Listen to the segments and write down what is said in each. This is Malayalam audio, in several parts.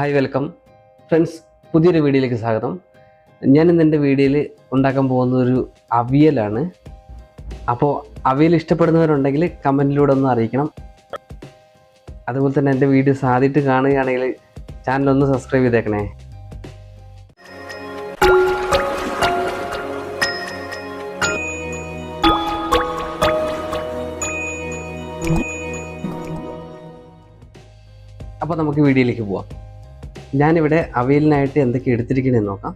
Hi welcome. ഫ്രണ്ട്സ് പുതിയൊരു വീഡിയോയിലേക്ക് സ്വാഗതം. ഞാൻ ഇന്ന് എന്റെ വീഡിയോയിൽ ഉണ്ടാക്കാൻ പോകുന്ന ഒരു അവിയലാണ്. അപ്പോൾ അവിയൽ ഇഷ്ടപ്പെടുന്നവരുണ്ടെങ്കിൽ കമന്റിലൂടെ ഒന്ന് അറിയിക്കണം. അതുപോലെ തന്നെ എന്റെ വീഡിയോസ് ആദ്യമായിട്ട് കാണുകയാണെങ്കിൽ ചാനൽ ഒന്ന് സബ്സ്ക്രൈബ് ചെയ്തേക്കണേ. അപ്പോൾ നമുക്ക് വീഡിയോയിലേക്ക് പോവാം. ഞാനിവിടെ അവയിലിനായിട്ട് എന്തൊക്കെ എടുത്തിരിക്കണമെന്ന് നോക്കാം.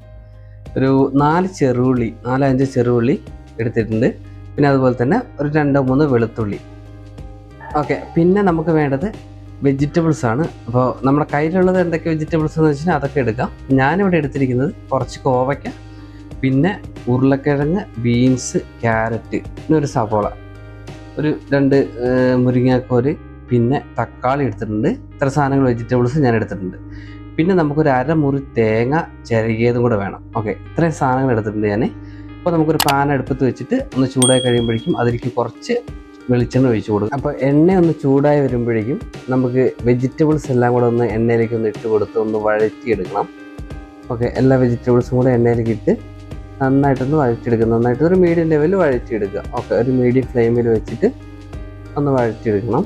ഒരു നാല് ചെറുള്ളി നാലഞ്ച് ചെറുള്ളി എടുത്തിട്ടുണ്ട്. പിന്നെ അതുപോലെ തന്നെ ഒരു രണ്ടോ മൂന്നോ വെളുത്തുള്ളി. ഓക്കെ പിന്നെ നമുക്ക് വേണ്ടത് വെജിറ്റബിൾസ് ആണ്. അപ്പോൾ നമ്മുടെ കയ്യിലുള്ളത് എന്തൊക്കെ വെജിറ്റബിൾസ് എന്ന് വെച്ചാൽ അതൊക്കെ എടുക്കാം. ഞാനിവിടെ എടുത്തിരിക്കുന്നത് കുറച്ച് കോവയ്ക്ക പിന്നെ ഉരുളക്കിഴങ്ങ് ബീൻസ് ക്യാരറ്റ് പിന്നെ ഒരു സവോള. ഒരു രണ്ട് മുരിങ്ങാക്കോര് പിന്നെ തക്കാളി എടുത്തിട്ടുണ്ട്. ഇത്ര സാധനങ്ങൾ വെജിറ്റബിൾസ് ഞാൻ എടുത്തിട്ടുണ്ട്. പിന്നെ നമുക്കൊരു അരമുറി തേങ്ങ ചിരകിയതും കൂടെ വേണം. ഓക്കെ ഇത്രയും സാധനങ്ങൾ എടുത്തിട്ടുണ്ട് ഞാൻ അപ്പോൾ നമുക്കൊരു പാൻ അടുപ്പത്ത് വെച്ചിട്ട് ഒന്ന് ചൂടായി കഴിയുമ്പോഴേക്കും അതിലേക്ക് കുറച്ച് വെളിച്ചെണ്ണ ഒഴിച്ചു കൊടുക്കും. അപ്പോൾ എണ്ണ ഒന്ന് ചൂടായി വരുമ്പോഴേക്കും നമുക്ക് വെജിറ്റബിൾസ് എല്ലാം കൂടെ ഒന്ന് എണ്ണയിലേക്ക് ഒന്ന് ഇട്ട് കൊടുത്ത് ഒന്ന് വഴറ്റിയെടുക്കണം. ഓക്കെ എല്ലാ വെജിറ്റബിൾസും കൂടെ എണ്ണയിലേക്ക് ഇട്ട് നന്നായിട്ടൊന്ന് വഴറ്റിയെടുക്കുക. നന്നായിട്ട് ഒരു മീഡിയം ലെവലിൽ വഴറ്റിയെടുക്കുക. ഓക്കെ ഒരു മീഡിയം ഫ്ലെയിമിൽ വെച്ചിട്ട് ഒന്ന് വഴറ്റിയെടുക്കണം.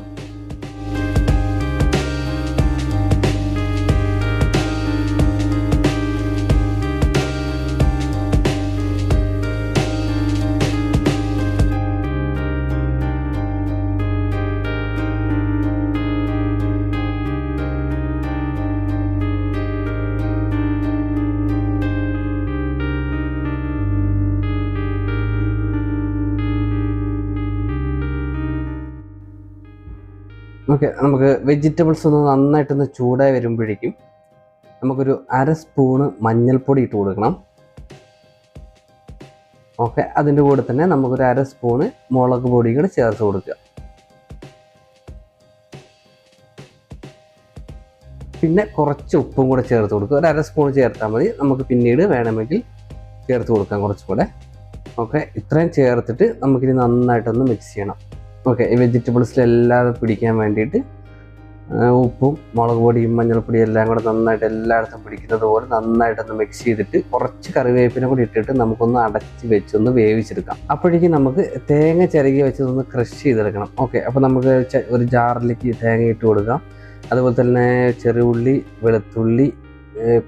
ഓക്കെ നമുക്ക് വെജിറ്റബിൾസ് ഒന്ന് നന്നായിട്ടൊന്ന് ചൂടായി വരുമ്പോഴേക്കും നമുക്കൊരു അര സ്പൂണ് മഞ്ഞൾപ്പൊടി ഇട്ട് കൊടുക്കണം. ഓക്കെ അതിന്റെ കൂടെ തന്നെ നമുക്കൊരു അര സ്പൂണ് മുളക് പൊടി കൂടെ ചേർത്ത് കൊടുക്കുക. പിന്നെ കുറച്ച് ഉപ്പും കൂടെ ചേർത്ത് കൊടുക്കുക. ഒരു അര സ്പൂൺ ചേർത്താൽ മതി. നമുക്ക് പിന്നീട് വേണമെങ്കിൽ ചേർത്ത് കൊടുക്കാം കുറച്ചുകൂടെ ഓക്കെ ഇത്രയും ചേർത്തിട്ട് നമുക്കിനി നന്നായിട്ടൊന്ന് മിക്സ് ചെയ്യണം. ഓക്കെ ഈ വെജിറ്റബിൾസിലെല്ലാം പിടിക്കാൻ വേണ്ടിയിട്ട് ഉപ്പും മുളക് പൊടിയും മഞ്ഞൾപ്പൊടിയും എല്ലാം കൂടെ നന്നായിട്ട് എല്ലായിടത്തും പിടിക്കുന്നത് പോലെ നന്നായിട്ടൊന്ന് മിക്സ് ചെയ്തിട്ട് കുറച്ച് കറിവേപ്പിനെ കൂടി ഇട്ടിട്ട് നമുക്കൊന്ന് അടച്ച് വെച്ചൊന്ന് വേവിച്ചെടുക്കാം. അപ്പോഴേക്കും നമുക്ക് തേങ്ങ ചിരകി വെച്ചതൊന്ന് ക്രഷ് ചെയ്തെടുക്കണം. ഓക്കെ അപ്പോൾ നമുക്ക് ഒരു ജാറിലേക്ക് തേങ്ങ ഇട്ട് കൊടുക്കാം. അതുപോലെ തന്നെ ചെറുള്ളി വെളുത്തുള്ളി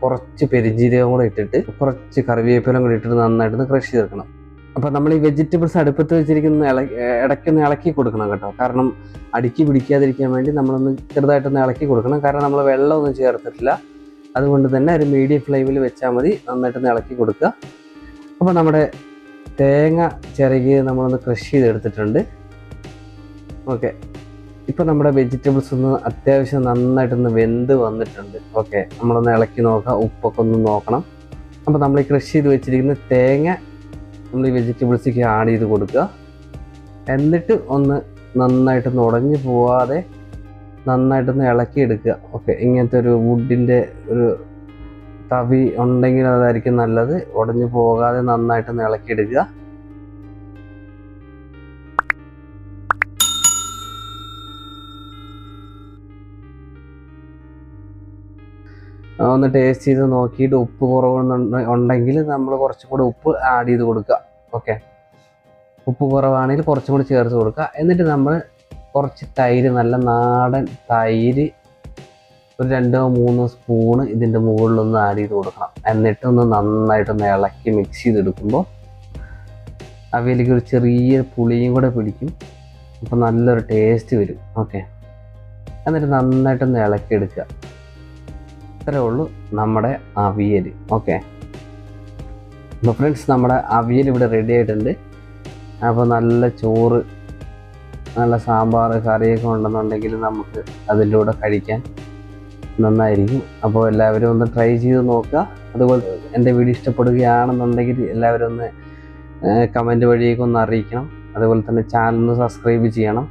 കുറച്ച് പെരിഞ്ജീരകം കൂടെ ഇട്ടിട്ട് കുറച്ച് കറിവേപ്പിലും കൂടി ഇട്ടിട്ട് നന്നായിട്ടൊന്ന് ക്രഷ് ചെയ്തെടുക്കണം. അപ്പോൾ നമ്മൾ ഈ വെജിറ്റബിൾസ് അടുപ്പത്ത് വെച്ചിരിക്കുന്ന ഇടയ്ക്കൊന്ന് ഇളക്കി കൊടുക്കണം കേട്ടോ. കാരണം അടുക്കി പിടിക്കാതിരിക്കാൻ വേണ്ടി നമ്മളൊന്ന് ചെറുതായിട്ടൊന്ന് ഇളക്കി കൊടുക്കണം. കാരണം നമ്മൾ വെള്ളമൊന്നും ചേർത്തിട്ടില്ല. അതുകൊണ്ട് തന്നെ ഒരു മീഡിയം ഫ്ലെയിമിൽ വെച്ചാൽ മതി. നന്നായിട്ടൊന്ന് ഇളക്കി കൊടുക്കുക. അപ്പോൾ നമ്മുടെ തേങ്ങ ചിരകി നമ്മളൊന്ന് ക്രഷ് ചെയ്തെടുത്തിട്ടുണ്ട്. ഓക്കെ ഇപ്പോൾ നമ്മുടെ വെജിറ്റബിൾസ് ഒന്ന് അത്യാവശ്യം നന്നായിട്ടൊന്ന് വെന്ത് വന്നിട്ടുണ്ട്. ഓക്കെ നമ്മളൊന്ന് ഇളക്കി നോക്കുക ഉപ്പൊക്കെ ഒന്ന് നോക്കണം. അപ്പോൾ നമ്മൾ ഈ ക്രഷ് ചെയ്ത് വെച്ചിരിക്കുന്ന തേങ്ങ നമ്മൾ ഈ വെജിറ്റബിൾസിലേക്ക് ആഡ് ചെയ്ത് കൊടുക്കുക. എന്നിട്ട് ഒന്ന് നന്നായിട്ടൊന്ന് ഉടഞ്ഞു പോവാതെ നന്നായിട്ടൊന്ന് ഇളക്കിയെടുക്കുക. ഓക്കെ ഇങ്ങനത്തെ ഒരു വുഡിന്റെ ഒരു തവി ഉണ്ടെങ്കിൽ അതായിരിക്കും നല്ലത്. ഉടഞ്ഞു പോകാതെ നന്നായിട്ടൊന്ന് ഇളക്കിയെടുക്കുക. ഒന്ന് ടേസ്റ്റ് ചെയ്ത് നോക്കിയിട്ട് ഉപ്പ് കുറവ് ഉണ്ടെങ്കിൽ നമ്മൾ കുറച്ചും കൂടി ഉപ്പ് ആഡ് ചെയ്ത് കൊടുക്കുക. ഓക്കെ ഉപ്പ് കുറവാണെങ്കിൽ കുറച്ചും കൂടി ചേർത്ത് കൊടുക്കുക. എന്നിട്ട് നമ്മൾ കുറച്ച് തൈര് നല്ല നാടൻ തൈര് ഒരു രണ്ടോ മൂന്നോ സ്പൂണ് ഇതിന്റെ മുകളിലൊന്ന് ആഡ് ചെയ്ത് കൊടുക്കണം. എന്നിട്ടൊന്ന് നന്നായിട്ടൊന്ന് ഇളക്കി മിക്സ് ചെയ്തെടുക്കുമ്പോൾ അവയിലേക്ക് ഒരു ചെറിയ പുളിയും കൂടെ പിടിക്കും. അപ്പോൾ നല്ലൊരു ടേസ്റ്റ് വരും. ഓക്കെ എന്നിട്ട് നന്നായിട്ടൊന്ന് ഇളക്കിയെടുക്കുക. ഇത്രേ ഉള്ളൂ നമ്മുടെ അവിയൽ ഓക്കെ അപ്പോൾ ഫ്രണ്ട്സ് നമ്മുടെ അവിയൽ ഇവിടെ റെഡി ആയിട്ടുണ്ട്. അപ്പോൾ നല്ല ചോറ് നല്ല സാമ്പാർ കറിയൊക്കെ ഉണ്ടെന്നുണ്ടെങ്കിൽ നമുക്ക് അതിലൂടെ കഴിക്കാൻ നന്നായിരിക്കും. അപ്പോൾ എല്ലാവരും ഒന്ന് ട്രൈ ചെയ്ത് നോക്കുക. അതുപോലെ എന്റെ വീഡിയോ ഇഷ്ടപ്പെടുകയാണെന്നുണ്ടെങ്കിൽ എല്ലാവരും ഒന്ന് കമന്റ് വഴിയൊക്കെ ഒന്ന് അറിയിക്കണം. അതുപോലെ തന്നെ ചാനൽ ഒന്ന് സബ്സ്ക്രൈബ് ചെയ്യണം.